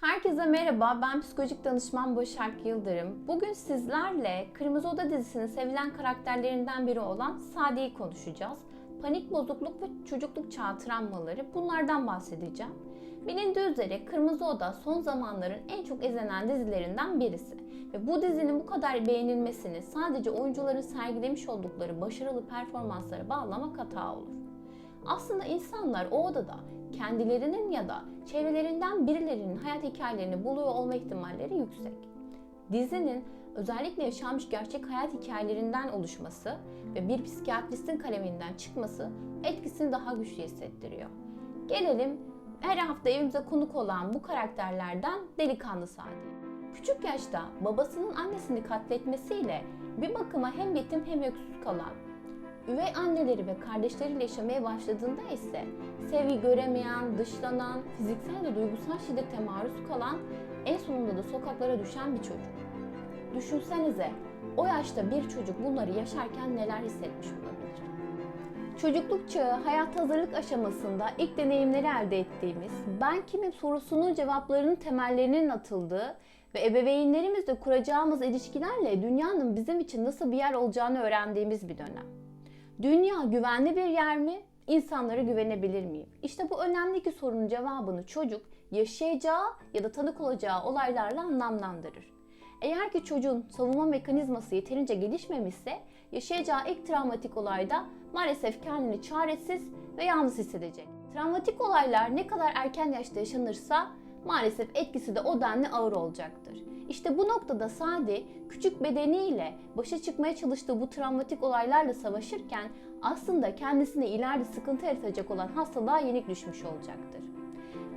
Herkese merhaba, ben psikolojik danışman Başak Yıldırım. Bugün sizlerle Kırmızı Oda dizisinin sevilen karakterlerinden biri olan Sadi'yi konuşacağız. Panik bozukluk ve çocukluk çağı travmaları bunlardan bahsedeceğim. Bilindiği üzere Kırmızı Oda son zamanların en çok izlenen dizilerinden birisi. Ve bu dizinin bu kadar beğenilmesini sadece oyuncuların sergilemiş oldukları başarılı performanslara bağlamak hata olur. Aslında insanlar o odada kendilerinin ya da çevrelerinden birilerinin hayat hikayelerini buluyor olma ihtimalleri yüksek. Dizinin özellikle yaşanmış gerçek hayat hikayelerinden oluşması ve bir psikiyatristin kaleminden çıkması etkisini daha güçlü hissettiriyor. Gelelim her hafta evimize konuk olan bu karakterlerden delikanlı Sadi'ye. Küçük yaşta babasının annesini katletmesiyle bir bakıma hem yetim hem öksüz kalan Üvey anneleri ve kardeşleriyle yaşamaya başladığında ise sevgi göremeyen, dışlanan, fiziksel ve duygusal şiddete maruz kalan, en sonunda da sokaklara düşen bir çocuk. Düşünsenize, o yaşta bir çocuk bunları yaşarken neler hissetmiş olabilir? Çocukluk çağı, hayat hazırlık aşamasında ilk deneyimleri elde ettiğimiz, ben kimim sorusunun cevaplarının temellerinin atıldığı ve ebeveynlerimizle kuracağımız ilişkilerle dünyanın bizim için nasıl bir yer olacağını öğrendiğimiz bir dönem. Dünya güvenli bir yer mi? İnsanlara güvenebilir miyim? İşte bu önemli iki sorunun cevabını çocuk yaşayacağı ya da tanık olacağı olaylarla anlamlandırır. Eğer ki çocuğun savunma mekanizması yeterince gelişmemişse yaşayacağı ilk travmatik olayda maalesef kendini çaresiz ve yalnız hissedecek. Travmatik olaylar ne kadar erken yaşta yaşanırsa maalesef etkisi de o denli ağır olacaktır. İşte bu noktada Sadi küçük bedeniyle başa çıkmaya çalıştığı bu travmatik olaylarla savaşırken aslında kendisine ileride sıkıntı yaratacak olan hastalığa yenik düşmüş olacaktır.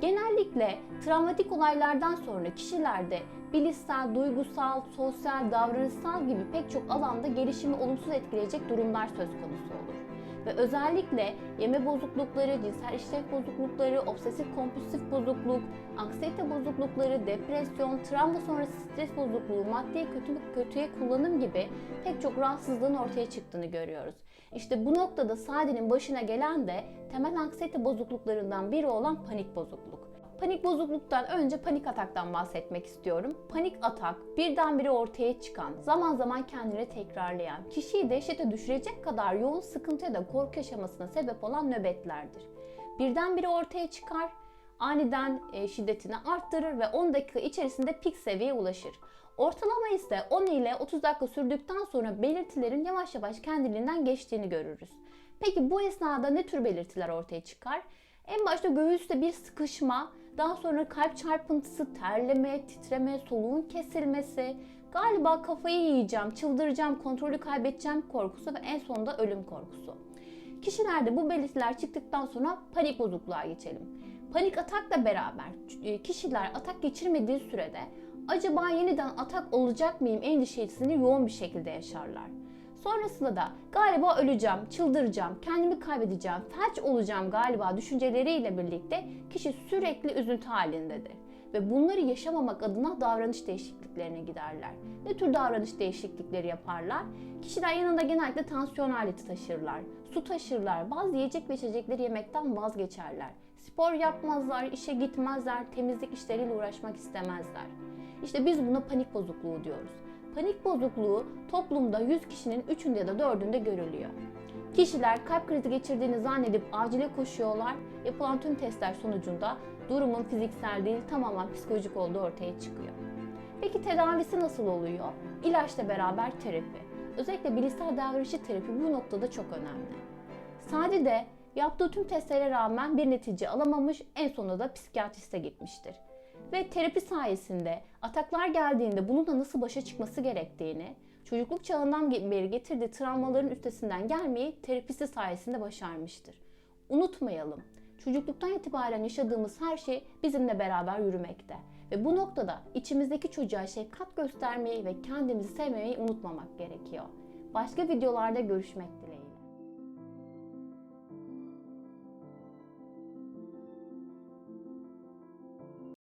Genellikle travmatik olaylardan sonra kişilerde bilişsel, duygusal, sosyal, davranışsal gibi pek çok alanda gelişimi olumsuz etkileyecek durumlar söz konusu olur ve özellikle yeme bozuklukları, cinsel işlev bozuklukları, obsesif kompulsif bozukluk, anksiyete bozuklukları, depresyon, travma sonrası stres bozukluğu, maddi kötü, kötüye kullanım gibi pek çok rahatsızlığın ortaya çıktığını görüyoruz. İşte bu noktada Sadi'nin başına gelen de temel anksiyete bozukluklarından biri olan panik bozukluk. Panik bozukluktan önce panik ataktan bahsetmek istiyorum. Panik atak birdenbire ortaya çıkan, zaman zaman kendini tekrarlayan, kişiyi dehşete düşürecek kadar yoğun sıkıntı ya da korku yaşamasına sebep olan nöbetlerdir. Birdenbire ortaya çıkar, aniden e, şiddetini arttırır ve 10 dakika içerisinde pik seviyeye ulaşır. Ortalama ise 10 ile 30 dakika sürdükten sonra belirtilerin yavaş yavaş kendiliğinden geçtiğini görürüz. Peki bu esnada ne tür belirtiler ortaya çıkar? En başta göğüste bir sıkışma, daha sonra kalp çarpıntısı, terleme, titreme, soluğun kesilmesi, galiba kafayı yiyeceğim, çıldıracağım, kontrolü kaybedeceğim korkusu ve en sonunda ölüm korkusu. Kişilerde bu belirtiler çıktıktan sonra panik bozukluğa geçelim. Panik atakla beraber e, kişiler atak geçirmediği sürede acaba yeniden atak olacak mıyım endişesini yoğun bir şekilde yaşarlar. Sonrasında da galiba öleceğim, çıldıracağım, kendimi kaybedeceğim, felç olacağım galiba düşünceleriyle birlikte kişi sürekli üzüntü halindedir. Ve bunları yaşamamak adına davranış değişikliklerine giderler. Ne tür davranış değişiklikleri yaparlar? Kişiler yanında genellikle tansiyon aleti taşırlar, su taşırlar, bazı yiyecek ve içecekleri yemekten vazgeçerler. Spor yapmazlar, işe gitmezler, temizlik işleriyle uğraşmak istemezler. İşte biz buna panik bozukluğu diyoruz. Panik bozukluğu toplumda 100 kişinin 3'ünde ya da 4'ünde görülüyor. Kişiler kalp krizi geçirdiğini zannedip acile koşuyorlar. Yapılan tüm testler sonucunda durumun fiziksel değil tamamen psikolojik olduğu ortaya çıkıyor. Peki tedavisi nasıl oluyor? İlaçla beraber terapi. Özellikle bilişsel davranışçı terapi bu noktada çok önemli. Sadi de yaptığı tüm testlere rağmen bir netice alamamış, en sonunda da psikiyatriste gitmiştir ve terapi sayesinde ataklar geldiğinde bununla nasıl başa çıkması gerektiğini, çocukluk çağından beri getirdiği travmaların üstesinden gelmeyi terapisi sayesinde başarmıştır. Unutmayalım, çocukluktan itibaren yaşadığımız her şey bizimle beraber yürümekte. Ve bu noktada içimizdeki çocuğa şefkat göstermeyi ve kendimizi sevmeyi unutmamak gerekiyor. Başka videolarda görüşmek dileğiyle.